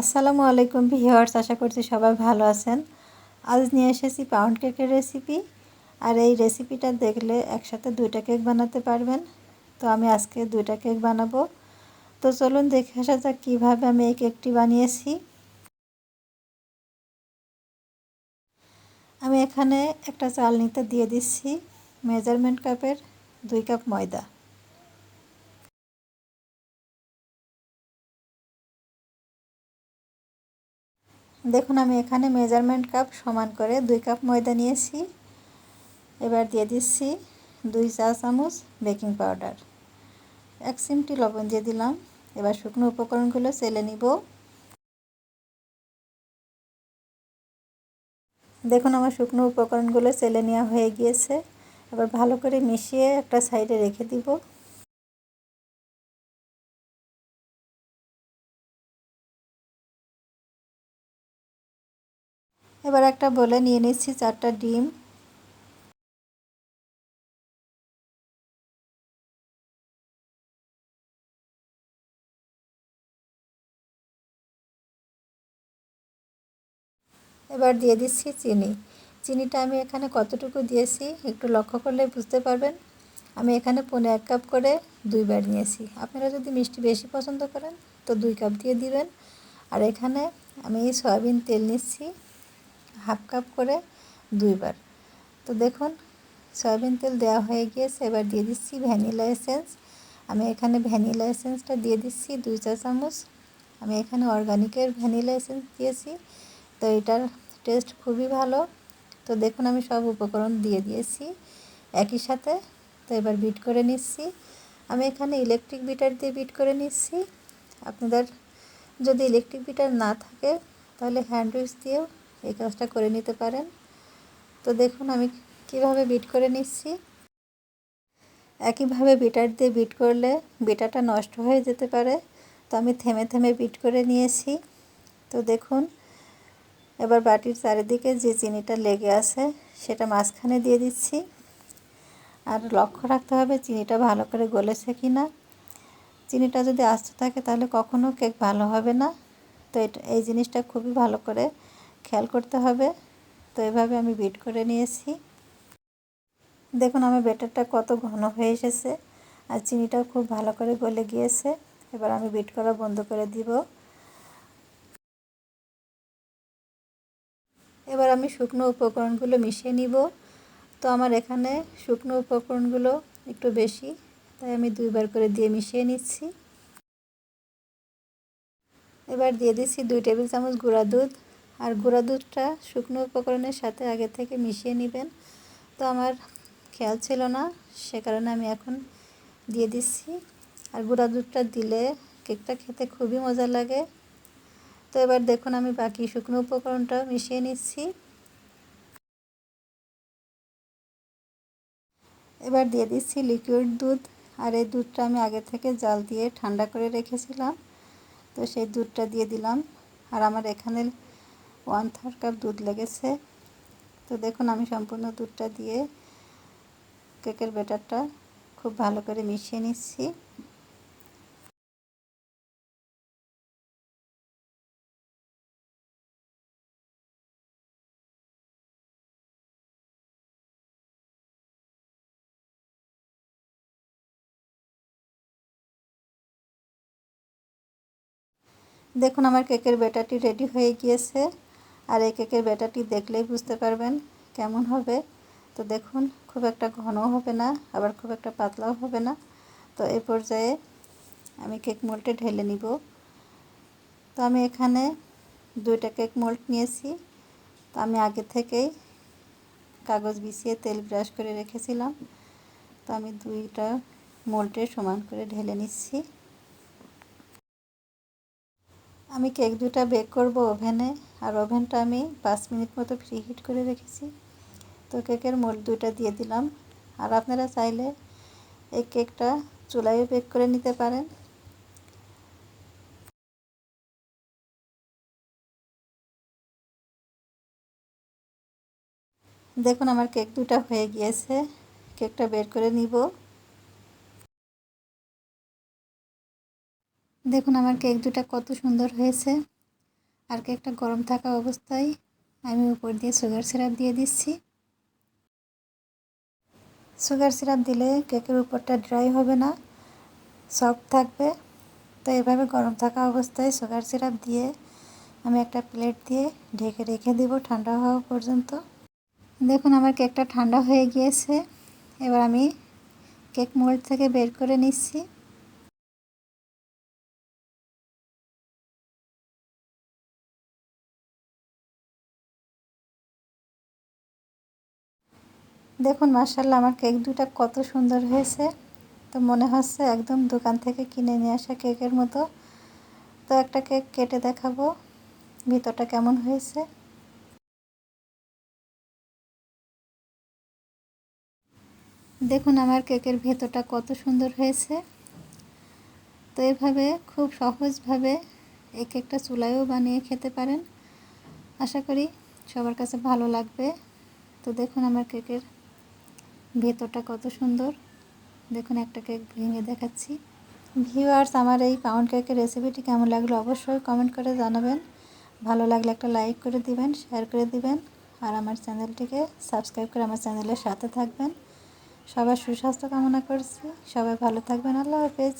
আসসালামু আলাইকুম ভিউয়ার্স, আশা করছি সবাই ভালো আছেন। আজ নিয়ে এসেছি পাউন্ড কেকের রেসিপি আর এই রেসিপিটা দেখলে একসাথে দুইটা কেক বানাতে পারবেন। তো আমি আজকে দুইটা কেক বানাবো। তো চলুন দেখে আসা যাক কীভাবে আমি এই কেকটি বানিয়েছি। আমি এখানে একটা চাল নিতে দিয়ে দিচ্ছি মেজারমেন্ট কাপের দুই কাপ ময়দা। দেখুন, আমি এখানে মেজারমেন্ট কাপ সমান করে দুই কাপ ময়দা নিয়েছি। এবার দিয়ে দিচ্ছি দুই চা চামচ বেকিং পাউডার এক চিমটি লবণ দিয়ে দিলাম। এবার শুকনো উপকরণগুলো চেলে নিব। দেখুন, আমার শুকনো উপকরণগুলো চেলে নেওয়া হয়ে গিয়েছে। এবার ভালো করে মিশিয়ে একটা সাইডে রেখে দিব। এবার একটা বলে নিয়ে নিচ্ছি চারটা ডিম। এবার দিয়ে দিচ্ছি চিনি। চিনিটা আমি এখানে কতটুকু দিয়েছি একটু লক্ষ্য করলে বুঝতে পারবেন। আমি এখানে পনে এক কাপ করে দুইবার নিয়েছি। আপনারা যদি মিষ্টি বেশি পছন্দ করেন তো দুই কাপ দিয়ে দিবেন। আর এখানে আমি সয়াবিন তেল নিচ্ছি। হাফ কাপ করে দুইবার। তো দেখুন, সয়াবিন তেল দেওয়া হয়ে গিয়েছে, এবার দিয়ে দিচ্ছি ভ্যানিলা এসেন্স। আমি এখানে ভ্যানিলা এসেন্সটা দিয়ে দিচ্ছি দুই চা চামচ। আমি এখানে অর্গানিকের ভ্যানিলা এসেন্স দিয়েছি, তো এটার টেস্ট খুবই ভালো। তো দেখুন, আমি সব উপকরণ দিয়ে দিয়েছি একই সাথে। তো এবার বিট করে নিচ্ছি। আমি এখানে ইলেকট্রিক বিটার দিয়ে বিট করে নিচ্ছি। আপনাদের যদি ইলেকট্রিক বিটার না থাকে, তাহলে হ্যান্ড উইচ দিয়েও এই কাজটা করে নিতে পারেন। তো দেখুন আমি কীভাবে বিট করে নিচ্ছি। একইভাবে বিটার দিয়ে বিট করলে বিটাটা নষ্ট হয়ে যেতে পারে। তো আমি থেমে থেমে বিট করে নিয়েছি। তো দেখুন, এবার বাটির চারিদিকে যে চিনিটা লেগে আছে সেটা মাঝখানে দিয়ে দিচ্ছি। আর লক্ষ্য রাখতে হবে চিনিটা ভালো করে গলেছে কি না চিনিটা যদি আসতে থাকে তাহলে কখনও কেক ভালো হবে না। তো এই জিনিসটা খুবই ভালো করে খেয়াল করতে হবে। তো এভাবে আমি বিট করে নিয়েছি। দেখুন, আমার বেটারটা কত ঘন হয়ে এসেছে আর চিনিটাও খুব ভালো করে গলে গিয়েছে। এবার আমি বিট করা বন্ধ করে দিব। এবার আমি শুকনো উপকরণগুলো মিশিয়ে নিব। তো আমার এখানে শুকনো উপকরণগুলো একটু বেশি, তাই আমি দুইবার করে দিয়ে মিশিয়ে নিচ্ছি। এবার দিয়ে দিচ্ছি দুই টেবিল চামচ গুঁড়া দুধ। আর গুঁড়া দুধটা শুকনো উপকরণের সাথে আগে থেকে মিশিয়ে নেবেন। তো আমার খেয়াল ছিল না, সে কারণে আমি এখন দিয়ে দিচ্ছি। আর গুঁড়া দুধটা দিলে কেকটা খেতে খুবই মজা লাগে। তো এবার দেখুন আমি বাকি শুকনো উপকরণটাও মিশিয়ে নিচ্ছি। এবার দিয়ে দিচ্ছি লিকুইড দুধ। আর এই দুধটা আমি আগে থেকে জাল দিয়ে ঠান্ডা করে রেখেছিলাম। তো সেই দুধটা দিয়ে দিলাম। আর আমার এখানে ওয়ান থার্ড কাপ দুধ লেগেছে। তো দেখুন, আমি সম্পূর্ণ দুধটা দিয়ে কেকের ব্যাটারটা খুব ভালো করে মিশিয়ে নিচ্ছি। দেখুন, আমার কেকের ব্যাটারটি রেডি হয়ে গিয়েছে। আর এই কেকের ব্যাটারটি দেখলেই বুঝতে পারবেন কেমন হবে। তো দেখুন, খুব একটা ঘনও হবে না, আবার খুব একটা পাতলাও হবে না। তো এই পর্যায়ে আমি কেক মোল্টে ঢেলে নিব। তো আমি এখানে দুইটা কেক মোল্ট নিয়েছি। তো আমি আগে থেকেই কাগজ বিছিয়ে তেল ব্রাশ করে রেখেছিলাম। তো আমি দুইটা মোল্টে সমান করে ঢেলে নিচ্ছি। আমি কেক দুটা বেক করব ওভেনে, আর ওভেনটা আমি পাঁচ মিনিট মতো ফ্রি হিট করে রেখেছি। তো কেকের মোল দুটা দিয়ে দিলাম। আর আপনারা চাইলে এই কেকটা চুলায়ও বেক করে নিতে পারেন। দেখুন, আমার কেক দুটা হয়ে গিয়েছে। কেকটা বের করে নিব। দেখুন আমার কেক দুটা কত সুন্দর হয়েছে। আর কেকটা গরম থাকা অবস্থায় আমি উপর দিয়ে সুগার সিরাপ দিয়ে দিচ্ছি। সুগার সিরাপ দিলে কেকের উপরটা ড্রাই হবে না সফট থাকবে। তো এভাবে গরম থাকা অবস্থায় সুগার সিরাপ দিয়ে আমি একটা প্লেট দিয়ে ঢেকে রেখে দেব ঠান্ডা হওয়া পর্যন্ত। দেখুন আমার কেকটা ঠান্ডা হয়ে গিয়েছে। এবার আমি কেক মোল্ড থেকে বের করে নিচ্ছি। দেখুন মার্শাল্লাহ আমার কেক দুটা কত সুন্দর হয়েছে। তো মনে হচ্ছে একদম দোকান থেকে কিনে নিয়ে আসা কেকের মতো। তো একটা কেক কেটে দেখাবো, ভিতরটা কেমন হয়েছে। দেখুন, আমার কেকের ভেতরটা কত সুন্দর হয়েছে। তো এভাবে খুব সহজভাবে এই কেকটা চুলায়ও বানিয়ে খেতে পারেন। আশা করি সবার কাছে ভালো লাগবে। তো দেখুন, আমার কেকের ভেতরটা কত সুন্দর। দেখুন একটা কেক ভেঙে দেখাচ্ছি। ভিউয়ার্স, আমার এই পাউন্ড কেকের রেসিপিটি কেমন লাগল অবশ্যই কমেন্ট করে জানাবেন। ভালো লাগলে একটা লাইক করে দিবেন শেয়ার করে দিবেন, আর আমার চ্যানেলটিকে সাবস্ক্রাইব করে আমার চ্যানেলের সাথে থাকবেন। সবার সুস্বাস্থ্য কামনা করছি। সবাই ভালো থাকবেন। আল্লাহ হাফেজ।